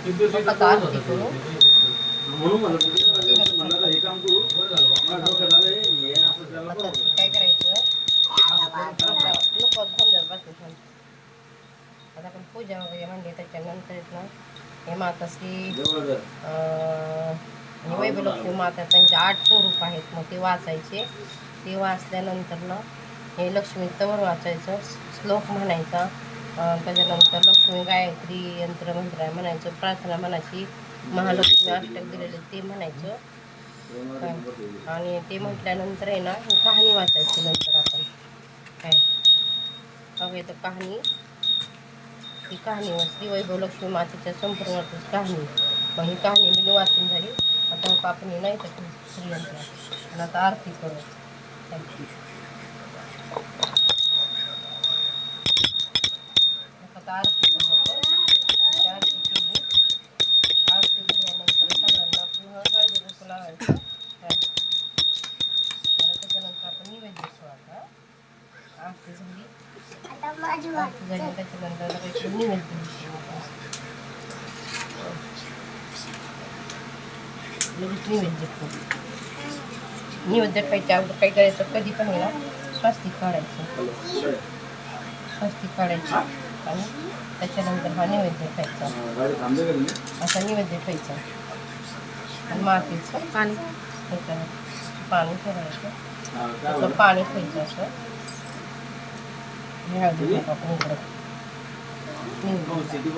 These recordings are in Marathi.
आता आरती करू म्हणून म्हणलं तुझं म्हणलं आता हे काम करू. मला डोक्यात आलंय, हे असं त्याला आता ते काय करायचं? नको समजा बसू थांब. आता आपण पूजा वगैरे म्हणली त्याच्यानंतर ना हे आणि वैभवलक्ष्मी माता त्यांचे आठ स्वरूप आहेत. मग ते वाचायचे. ते वाचल्यानंतर ना हे लक्ष्मी तवर वाचायचं श्लोक म्हणायचा. त्याच्यानंतर लक्ष्मी गायत्री यंत्र मंत्र म्हणायचं प्रार्थना म्हणायची महालक्ष्मी अष्टक दिलेलं ते म्हणायचं. आणि ते म्हटल्यानंतर आहे ना ही कहाणी वाचायची नंतर आपण. काय? हवे तर कहाणी. ही कहाणी वाचली वैभव लक्ष्मी मातेच्या संपूर्ण कहाणी. मग ही कहाणी मी वाचून झाली. आता आपण हे नाही तर श्रीयंत्र. आणि आता आरती करू. थँक्यू आता आरती करू आपण. आता आरती केली आरती झाल्यानंतर सगळ्यांना पुन्हा हळदी कुंकू लावायचं काय? आणि त्याच्यानंतर आपण निवेद्य सोडायचा झाली झाली त्याच्यानंतर दिसतो आता. लगेच निवेद्य करू. निवेद्य खायच्या अगोदर काय करायचं कधी पण ना स्वस्तिक काढायचं स्वस्तिक काढायचं आणि त्याच्यानंतर हा नैवेद्य खायचा? असा नैवेद्य खायचा आणि मातीचं पाणी पाणी ठेवायचं त्याचं? पाणी खायचं असं हे हळदी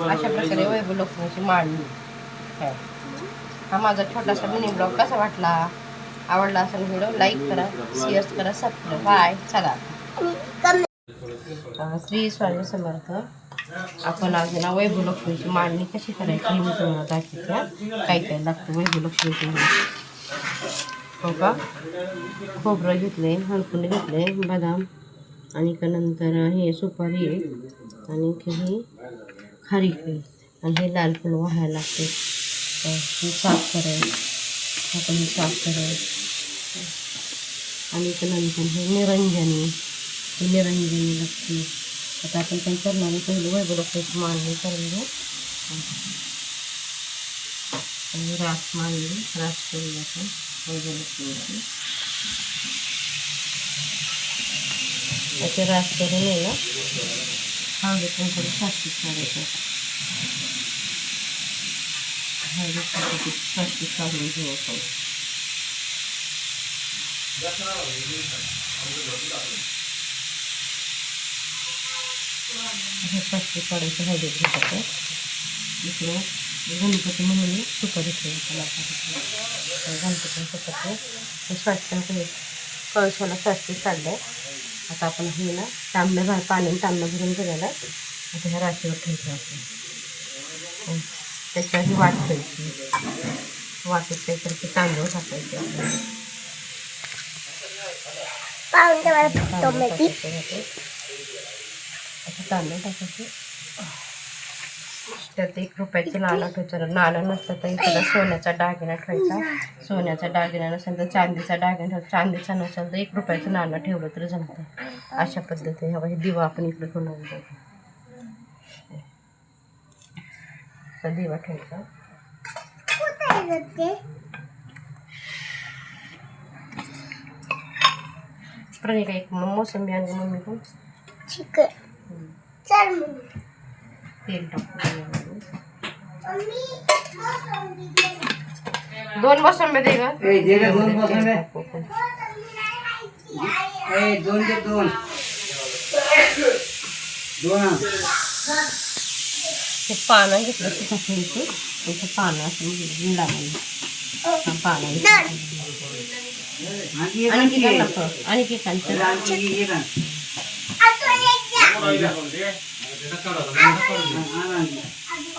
अशा प्रकारे वैभव लक्ष्मीची मांडणी. काय हा माझा छोटासा मिनी ब्लॉग कसा वाटला? आवडला असेल व्हिडिओ लाईक करा शेअर करा सबस्क्राईब बाय चला. श्री स्वामी समर्थ आपण आज ना वैभव लक्ष्मीची मांडणी कशी करायची मी तुम्हाला दाखवते. काय काय लागतं वैभव लक्ष्मीची मांडणी. हो का? खोबरं घेतले हळकुंड घेतले बदाम. आणि का नंतर हे सुपारी आणि ही खारी आणि हे लाल फुल व्हायला लागते. साफ ही साखर आपण साफ करायचं आणि त्यानंतर हे निरंजनी. ही निरंजनी लागते आता आपण काही करणार पहिले वैभव लक्ष्मीची मांडणी करून घेऊ आणि रास मांडली रास करून आपण. वैभव लक्ष्मीची त्याचे रास करून आहे ना हळदी पण थोडी सास्तीत काढायचं. हळदी पण काढून घेऊ आपण हे सास्तीत काढायचं हळदी घेतात इकडं गणपती म्हणून सुपारी ठेवायचं गणपती सुपारी हे स्वास्थ्य कळशाला काढलं आहे आता आपण हे ना तांब्या भर पाणी तांब्या भरून आहे आता ह्या राशीवर ठेवायचं आपण हं. त्याच्यावर ही वाट ठेवायची. वाटेत काहीतरी ते तांदूळ टाकायचे आपण तांदूळ टाकायचे. एक रुपयाचं नाणं ठेवायचं नाणं नसलं तर एखादा सोन्याचा दागिना ठेवायचा. सोन्याचा दागिना नसेल दागिना एक अशा पद्धतीने हा हे दिवा आपण इकडे ठेवायचा प्रणिका, एक मोसंबी आणली मम्मी. तू दोन मौसम में देगा ए दे दोन मौसम में ए दोन के दोन. दोन हे पानं घेतलं की कसं त्याचं पानं असं गुंडा म्हणून पानं आणि. किती आणि. किती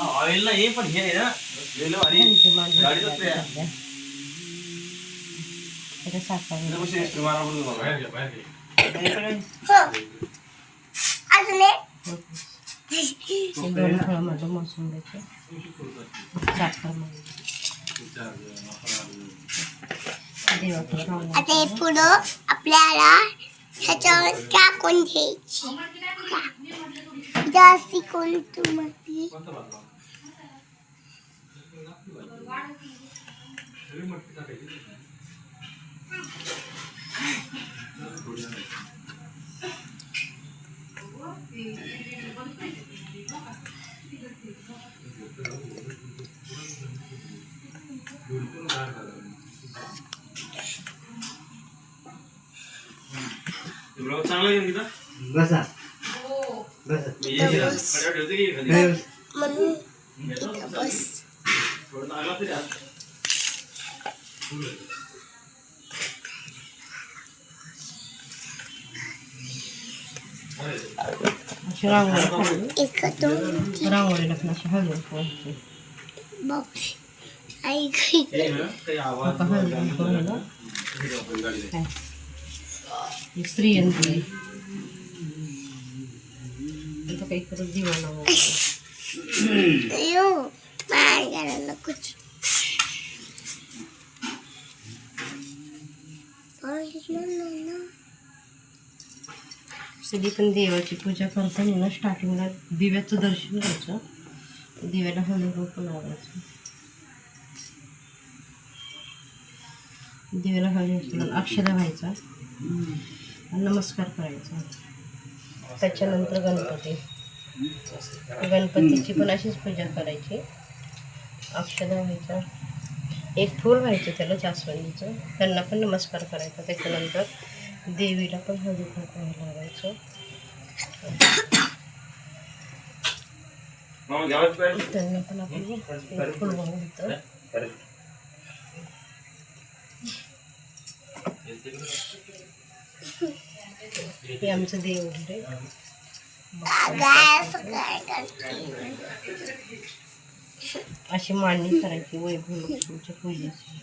ऑइल नाही पण हे आहे ना गेलं भारी. मोसंबीचे आता हे पुढं आपल्याला ह्याच्यावर टाकून घ्यायची जास्ती कोणती मध्ये ब्लॉग चांगला आहे ना बसा बसा मी येते ना. खड्यावर ठेवते की एखादी? म्हणून इथं बस थोडं लागला तरी हात. अशी रांगोळी काढली एक दोन पण ना, काही आवाज आता हळद कुंकू राहिलं. काय? ही स्त्रियांची आहे. इथं काही करत दिवा लावायचा यो माझ्याला नकोच कधी पण देवाची पूजा करताना ना स्टार्टिंगला दिव्याचं दर्शन घ्यायचं दिव्याला हळद कुंकू लावायचं दिव्याला कुंकू अक्षदा व्हायचा नमस्कार करायचा त्याच्यानंतर गणपती गणपतीची पण अशीच पूजा करायची. अक्षदा व्हायचा एक फूल व्हायचं त्याला जास्वंदीचं. त्यांना पण नमस्कार करायचा त्याच्यानंतर. देवीला पण हळदी कुंकू लावायचं. त्यांना पण आपण एक फुल वाहून हे आमचं देव आहे काय सकाळ करते अशी मांडणी करायची वैभव लक्ष्मीच्या पूजेची